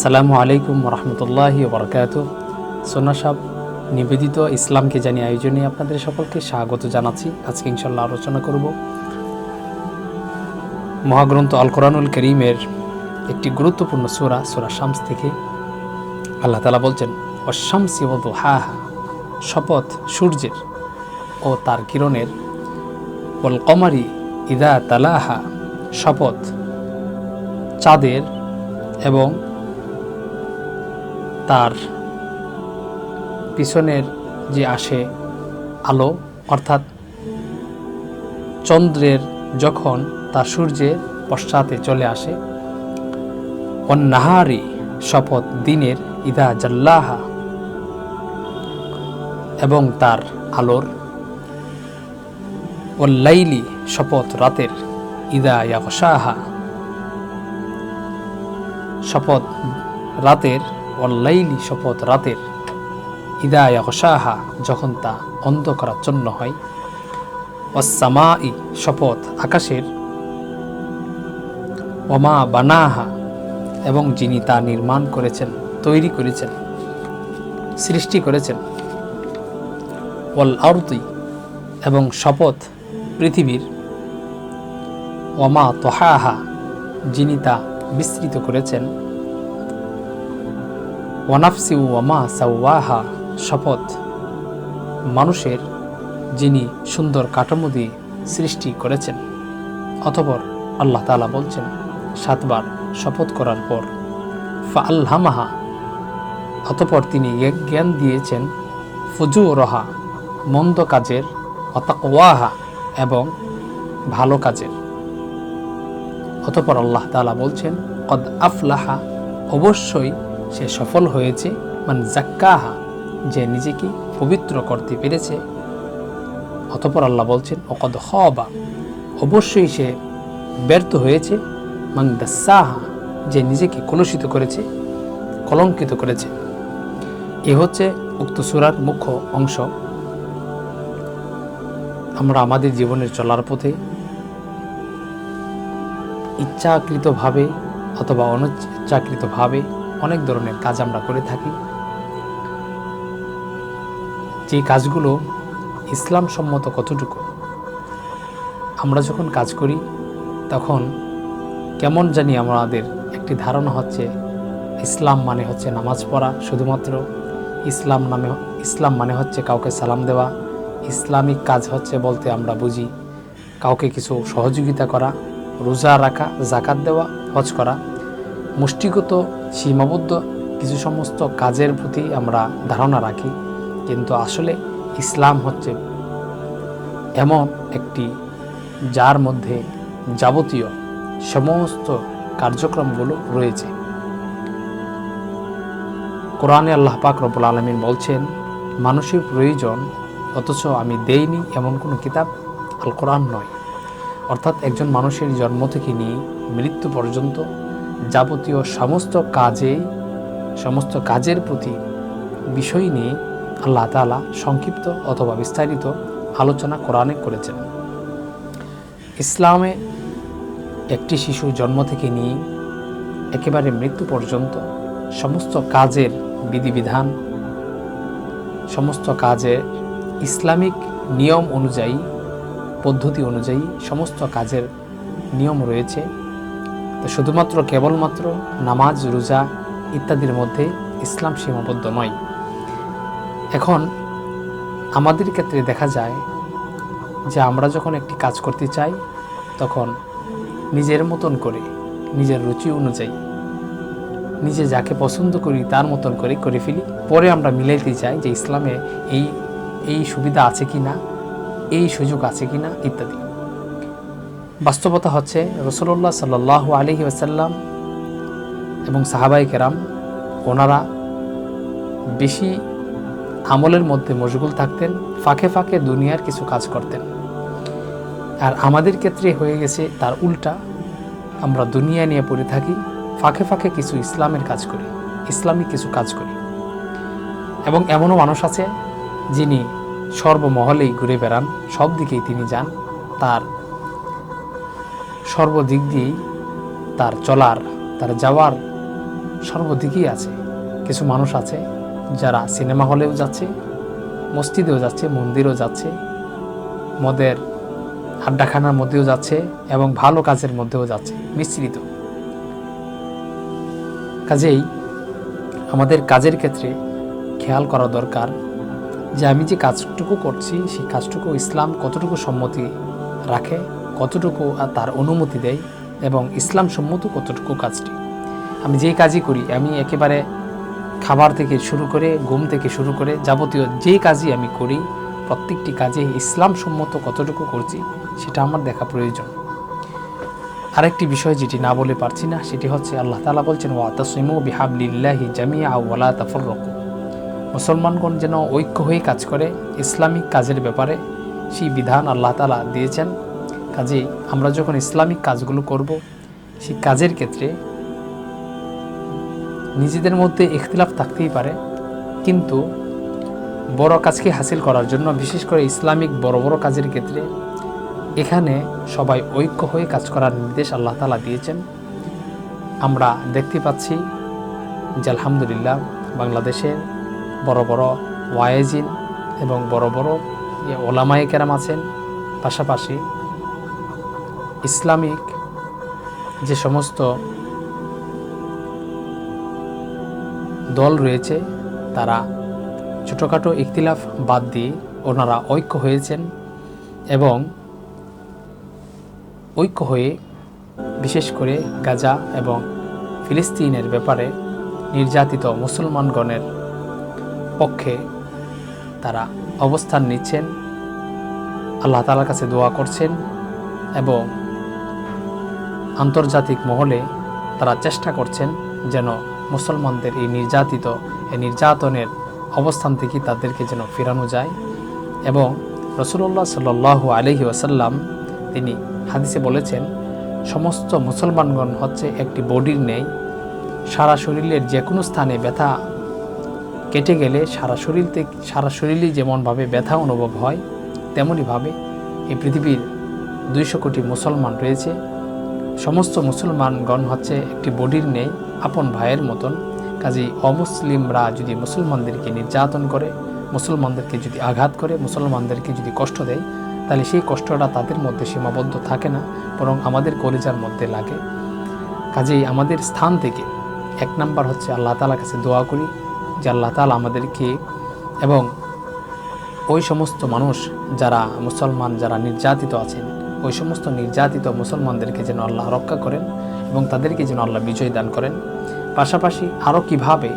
আসসালামু আলাইকুম রহমতুল্লাহ বরকাত সোনা সাহ নিবেদিত ইসলামকে জানি আয়োজনে আপনাদের সকলকে স্বাগত জানাচ্ছি। আজকে ইনশাল্লাহ আলোচনা করব মহাগ্রন্থ আল কোরআনুল করিমের একটি গুরুত্বপূর্ণ সুরা সুরা শামস থেকে। আল্লাহ তালা বলছেন অশামসি ও হা হা শপথ সূর্যের ও তার কিরণের। ওল কমারি ইদা তালাহা শপথ চাঁদের এবং তার পিছনের যে আসে আলো, অর্থাৎ চন্দ্রের যখন তার সূর্যের পশ্চাতে চলে আসে অন্নাহারি শপথ দিনের ইদা জাল্লাহা এবং তার আলোর ও লাইলি শপথ রাতের ইদা ইয়াকশাহা শপথ রাতের অল্লাইলি শপথ রাতের ইদা অসাহা যখন তা অন্ধকারাচ্ছন্ন হয় অসামা ই শপথ আকাশের ওমা বানাহা এবং যিনি তা নির্মাণ করেছেন, তৈরি করেছেন, সৃষ্টি করেছেন ওয়াল আরতি এবং শপথ পৃথিবীর ওমা তোহাহা যিনি তা বিস্তৃত করেছেন ওয়ানাফসি ওয়ামা সাওয়াহা, শপথ। মানুষের যিনি সুন্দর কাঠামো দিয়ে সৃষ্টি করেছেন, অতপর আল্লাহ তালা বলছেন, সাতবার শপথ করার পর ফা আল্লামাহা অতপর তিনি জ্ঞান দিয়েছেন ফুজু রহা মন্দ কাজের অতাকওয়াহা এবং ভালো কাজের। অতপর আল্লাহ তালা বলছেন, কদ আফলাহা, অবশ্যই সে সফল হয়েছে। মান জাক্কাহা যে নিজেকে পবিত্র করতে পেরেছে। অতপর আল্লাহ বলছেন অকদ হবা অবশ্যই সে ব্যর্থ হয়েছে। মান দাসাহা, যে নিজেকে কলুষিত করেছে, কলঙ্কিত করেছে। এ হচ্ছে উক্ত সুরার মুখ্য অংশ। আমরা আমাদের জীবনের চলার পথে ইচ্ছাকৃতভাবে অথবা অনিচ্ছাকৃতভাবে অনেক ধরনের কাজ আমরা করে থাকি। যে কাজগুলো ইসলাম সম্মত কতটুকু? আমরা যখন কাজ করি, তখন কেমন জানি আমাদের একটি ধারণা হচ্ছে, ইসলাম মানে হচ্ছে নামাজ পড়া। শুধুমাত্র ইসলাম নামে, ইসলাম মানে হচ্ছে কাউকে সালাম দেওয়া। ইসলামিক কাজ হচ্ছে বলতে আমরা বুঝি, কাউকে কিছু সহযোগিতা করা, রোজা রাখা, জাকাত দেওয়া, হজ করা। মুষ্টিগত, সীমাবদ্ধ কিছু সমস্ত কাজের প্রতি আমরা ধারণা রাখি। কিন্তু আসলে ইসলাম হচ্ছে এমন একটি যার মধ্যে যাবতীয় সমস্ত কার্যক্রমগুলো রয়েছে। কোরআনে আল্লাহ পাক রবুল আলমিন বলছেন, মানুষের প্রয়োজন, অথচ আমি দেইনি এমন কোনো কিতাব আল কোরআন নয়। অর্থাৎ একজন মানুষের জন্ম থেকে নিয়ে মৃত্যু পর্যন্ত যাবতীয় সমস্ত কাজে, সমস্ত কাজের প্রতি বিষয় নিয়ে আল্লাহ তালা সংক্ষিপ্ত অথবা বিস্তারিত আলোচনা কোরআনে করেছেন। ইসলামে একটি শিশু জন্ম থেকে নিয়ে একেবারে মৃত্যু পর্যন্ত সমস্ত কাজের বিধিবিধান, সমস্ত কাজে ইসলামিক নিয়ম অনুযায়ী, পদ্ধতি অনুযায়ী সমস্ত কাজের নিয়ম রয়েছে। তো শুধুমাত্র কেবলমাত্র নামাজ, রোজা ইত্যাদির মধ্যে ইসলাম সীমাবদ্ধ নয় এখন আমাদের ক্ষেত্রে দেখা যায় যে আমরা যখন একটি কাজ করতে চাই, তখন নিজের মতন করে, নিজের রুচি অনুযায়ী, নিজে যাকে পছন্দ করি তার মতন করে করে ফেলি। পরে আমরা মিলাইতে চাই যে ইসলামে এই এই সুবিধা আছে কি না এই সুযোগ আছে কি না ইত্যাদি। বাস্তবতা হচ্ছে রসুল্লাহ সাল্লাহ আলহি আসাল্লাম এবং সাহাবাই কেরাম, ওনারা বেশি আমলের মধ্যে মশগুল থাকতেন, ফাঁকে ফাঁকে দুনিয়ার কিছু কাজ করতেন। আর আমাদের ক্ষেত্রে হয়ে গেছে তার উল্টা। আমরা দুনিয়া নিয়ে পড়ে থাকি, ফাঁকে ফাঁকে কিছু ইসলামের কাজ করি, ইসলামিক কিছু কাজ করি। এবং এমনও মানুষ আছে যিনি সর্বমহলেই ঘুরে বেড়ান সব দিকেই তিনি যান, তার সর্বদিক দিয়েই তার চলার, তার যাওয়ার সর্বদিকেই আছে। কিছু মানুষ আছে যারা সিনেমা হলেও যাচ্ছে, মসজিদেও যাচ্ছে, মন্দিরেও যাচ্ছে, মদের আড্ডাখানার মধ্যেও যাচ্ছে এবং ভালো কাজের মধ্যেও যাচ্ছে, মিশ্রিত। কাজেই আমাদের কাজের ক্ষেত্রে খেয়াল করা দরকার যে আমি যে কাজটুকু করছি, সেই কাজটুকু ইসলাম কতটুকু সম্মতি রাখে কতটুকু তার অনুমতি দেয় এবং ইসলাম সম্মত কতটুকু কাজটি। আমি যেই কাজই করি, আমি একেবারে খাবার থেকে শুরু করে ঘুম থেকে শুরু করে যাবতীয় যে কাজই আমি করি, প্রত্যেকটি কাজে ইসলাম সম্মত কতটুকু করছি, সেটা আমার দেখা প্রয়োজন। আরেকটি বিষয় যেটি না বলে পারছি না, সেটি হচ্ছে আল্লাহ তালা বলছেন ওয়াতাসিমু বিহাবলিল্লাহি জামিয়া ওয়ালা তাফররকু। মুসলমানগণ যেন ঐক্য হয়ে কাজ করে, ইসলামিক কাজের ব্যাপারে সেই বিধান আল্লাহ তালা দিয়েছেন। কাজেই আমরা যখন ইসলামিক কাজগুলো করব, সেই কাজের ক্ষেত্রে নিজেদের মধ্যে ইখতিলাফ থাকতেই পারে। কিন্তু বড় কাজকে হাসিল করার জন্য, বিশেষ করে ইসলামিক বড় বড় কাজের ক্ষেত্রে, এখানে সবাই ঐক্য হয়ে কাজ করার নির্দেশ আল্লাহ তালা দিয়েছেন। আমরা দেখতে পাচ্ছি যে আলহামদুলিল্লাহ বাংলাদেশের বড় বড় ওয়াইজিন এবং বড় বড় ওলামায়ে কেরাম আছেন, পাশাপাশি ইসলামিক যে সমস্ত দল রয়েছে, তারা ছোটোখাটো ইখতিলাফ বাদ দিয়ে ওনারা ঐক্য হয়েছেন এবং ঐক্য হয়ে বিশেষ করে গাজা এবং ফিলিস্তিনের ব্যাপারে নির্যাতিত মুসলমানগণের পক্ষে তারা অবস্থান নিচ্ছেন। আল্লাহ তালার কাছে দোয়া করছেন এবং আন্তর্জাতিক মহলে তারা চেষ্টা করছেন যেন মুসলমানদের এই নির্যাতিত, এই নির্যাতনের অবস্থান থেকে তাদেরকে যেন ফেরানো যায় এবং রসুল্লাহ সাল্লাহ আলহি ওয়াসাল্লাম তিনি হাদিসে বলেছেন, সমস্ত মুসলমানগণ হচ্ছে একটি বডির নেই সারা শরীরের যে কোনো স্থানে ব্যথা কেটে গেলে সারা শরীর থেকে সারা শরীরই যেমনভাবে ব্যথা অনুভব হয় তেমনইভাবে এই পৃথিবীর দুইশো কোটি মুসলমান রয়েছে। সমস্ত মুসলমানগণ হচ্ছে একটি বডির নেই, আপন ভাইয়ের মতন। কাজেই অমুসলিমরা যদি মুসলমানদেরকে নির্যাতন করে, মুসলমানদেরকে যদি আঘাত করে, মুসলমানদেরকে যদি কষ্ট দেয়, তাহলে সেই কষ্টটা তাদের মধ্যে সীমাবদ্ধ থাকে না, বরং আমাদের কলিজার মধ্যে লাগে। কাজেই আমাদের স্থান থেকে এক নাম্বার হচ্ছে আল্লাহ তালার কাছে দোয়া করি, যে আল্লাহ তালা আমাদেরকে এবং ওই সমস্ত মানুষ যারা মুসলমান, যারা নির্যাতিত আছেন ওই সমস্ত নির্যাতিত মুসলমানদেরকে যেন আল্লাহ রক্ষা করেন এবং তাদেরকে যেন আল্লাহ বিজয় দান করেন। পাশাপাশি আরও কীভাবে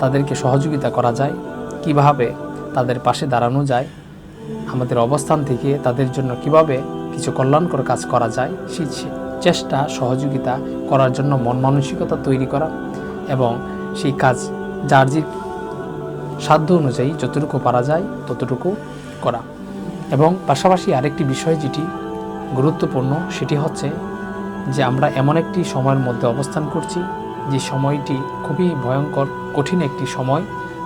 তাদেরকে সহযোগিতা করা যায়, কীভাবে তাদের পাশে দাঁড়ানো যায়, আমাদের অবস্থান থেকে তাদের জন্য কীভাবে কিছু কল্যাণকর কাজ করা যায় সেই চেষ্টা, সহযোগিতা করার জন্য মন মানসিকতা তৈরি করা এবং সেই কাজ যার যে সাধ্য অনুযায়ী যতটুকু পারা যায় ততটুকু করা। এবং পাশাপাশি আরেকটি বিষয় যেটি গুরুত্বপূর্ণ সেটি হচ্ছে যে আমরা এমন একটি সময়ের মধ্যে অবস্থান করছি যে সময়টি খুবই ভয়ঙ্কর, কঠিন একটি সময়,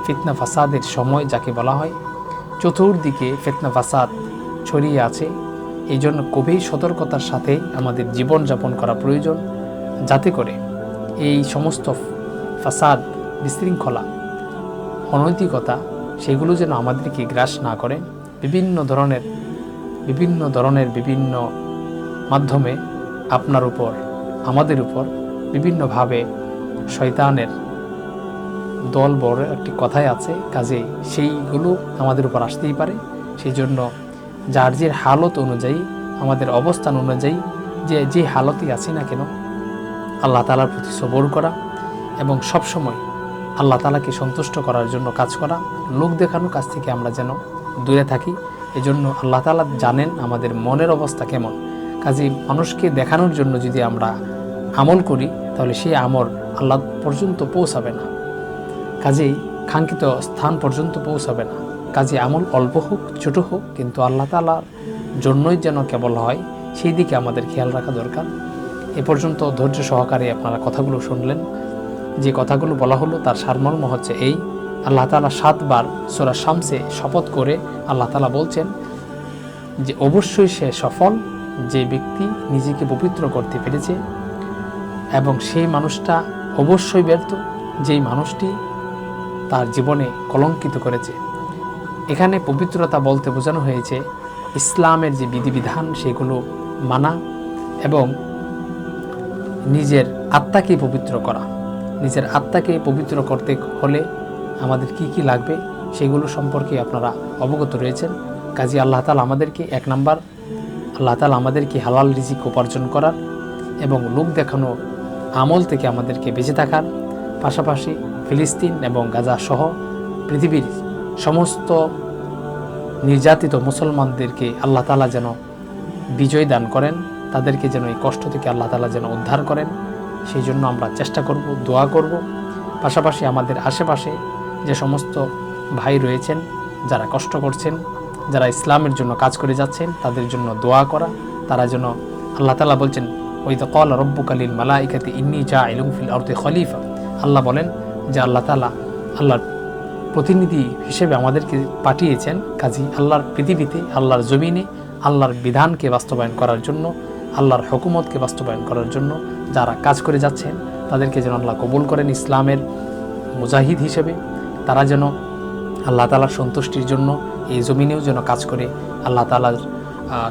ফিতনা ফাসাদের সময় যাকে বলা হয়। চতুর্দিকে ফিতনা ফাসাদ ছড়িয়ে আছে। এই জন্য খুবই সতর্কতার সাথে আমাদের জীবনযাপন করা প্রয়োজন। যাতে করে এই সমস্ত ফাসাদ বিশৃঙ্খলা, অনৈতিকতা, সেগুলো যেন আমাদেরকে গ্রাস না করে। বিভিন্ন ধরনের বিভিন্ন ধরনের বিভিন্ন মাধ্যমে আপনার উপর, আমাদের উপর বিভিন্নভাবে শয়তানের দল বড় একটি কথাই আছে কাজে সেইগুলো আমাদের উপর আসতেই পারে। সেই জন্য যার যে হালত অনুযায়ী, আমাদের অবস্থান অনুযায়ী, যে যে হালতই আছি না কেন, আল্লাহ তালার প্রতি সবর করা এবং সবসময় আল্লাহ তালাকে সন্তুষ্ট করার জন্য কাজ করা, লোক দেখানো কাজ থেকে আমরা যেন দূরে থাকি। এজন্য আল্লাহ তালা জানেন আমাদের মনের অবস্থা কেমন। কাজে মানুষকে দেখানোর জন্য যদি আমরা আমল করি, তাহলে সেই আমল আল্লাহ পর্যন্ত পৌঁছাবে না। কাজেই কাঙ্ক্ষিত স্থান পর্যন্ত পৌঁছাবে না। কাজে আমল অল্প হোক, ছোট হোক, কিন্তু আল্লাহ তালার জন্যই যেন কেবল হয়, সেই দিকে আমাদের খেয়াল রাখা দরকার। এ পর্যন্ত ধৈর্য সহকারে আপনারা কথাগুলো শুনলেন। যে কথাগুলো বলা হলো, তার সারমর্ম হচ্ছে এই আল্লাহ তালা সাতবার সোরা শামসে শপথ করে আল্লাহ তালা বলছেন যে, অবশ্যই সে সফল যে ব্যক্তি নিজেকে পবিত্র করতে পেরেছে এবং সেই মানুষটা অবশ্যই ব্যর্থ যেই মানুষটি তার জীবনে কলঙ্কিত করেছে। এখানে পবিত্রতা বলতে বোঝানো হয়েছে ইসলামের যে বিধিবিধান সেগুলো মানা এবং নিজের আত্মাকে পবিত্র করা। নিজের আত্মাকে পবিত্র করতে হলে আমাদের কি কি লাগবে সেগুলো সম্পর্কে আপনারা অবগত রয়েছেন। কাজী আল্লাহ তালা আমাদেরকে এক নাম্বার, আল্লাহ তালা আমাদেরকে হালাল রিজিক উপার্জন করার এবং লোক দেখানো আমল থেকে আমাদেরকে বেঁচে থাকার পাশাপাশি ফিলিস্তিন এবং গাজা সহ পৃথিবীর সমস্ত নির্যাতিত মুসলমানদেরকে আল্লাহ তালা যেন বিজয় দান করেন, তাদেরকে যেন এই কষ্ট থেকে আল্লাহ তালা যেন উদ্ধার করেন, সেই জন্য আমরা চেষ্টা করব, দোয়া করব। পাশাপাশি আমাদের আশেপাশে যে সমস্ত ভাই রয়েছেন, যারা কষ্ট করছেন, যারা ইসলামের জন্য কাজ করে যাচ্ছেন, তাদের জন্য দোয়া করা, তারা যেন আল্লাহ তালা বলছেন ওই তো কল রব্বুকালীন মালাইকাতে ইন্নি চা ইলুম ফিল অর্থে খলিফা। আল্লাহ বলেন যে আল্লাহ তালা আল্লাহর প্রতিনিধি হিসেবে আমাদেরকে পাঠিয়েছেন, কাজী আল্লাহর পৃথিবীতে, আল্লাহর জমিনে, আল্লাহর বিধানকে বাস্তবায়ন করার জন্য, আল্লাহর হকুমতকে বাস্তবায়ন করার জন্য যারা কাজ করে যাচ্ছেন, তাদেরকে যেন আল্লাহ কবুল করেন ইসলামের মুজাহিদ হিসেবে। তারা যেন আল্লাহ তালার সন্তুষ্টির জন্য এই জমিনেও যেন কাজ করে, আল্লাহ তালার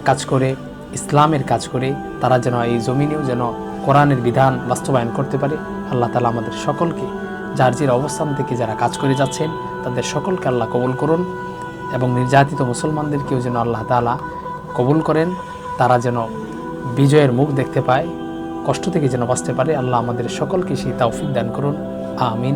কাজ করে, ইসলামের কাজ করে, তারা যেন এই জমিনেও যেন কোরআনের বিধান বাস্তবায়ন করতে পারে। আল্লাহ তালা আমাদের সকলকে যার যার অবস্থান থেকে যারা কাজ করে যাচ্ছেন, তাদের সকলকে আল্লাহ কবুল করুন এবং নির্যাতিত মুসলমানদেরকেও যেন আল্লাহ তালা কবুল করেন। তারা যেন বিজয়ের মুখ দেখতে পায়, কষ্ট থেকে যেন বাঁচতে পারে। আল্লাহ আমাদের সকলকে সেই তৌফিক দান করুন। আমিন।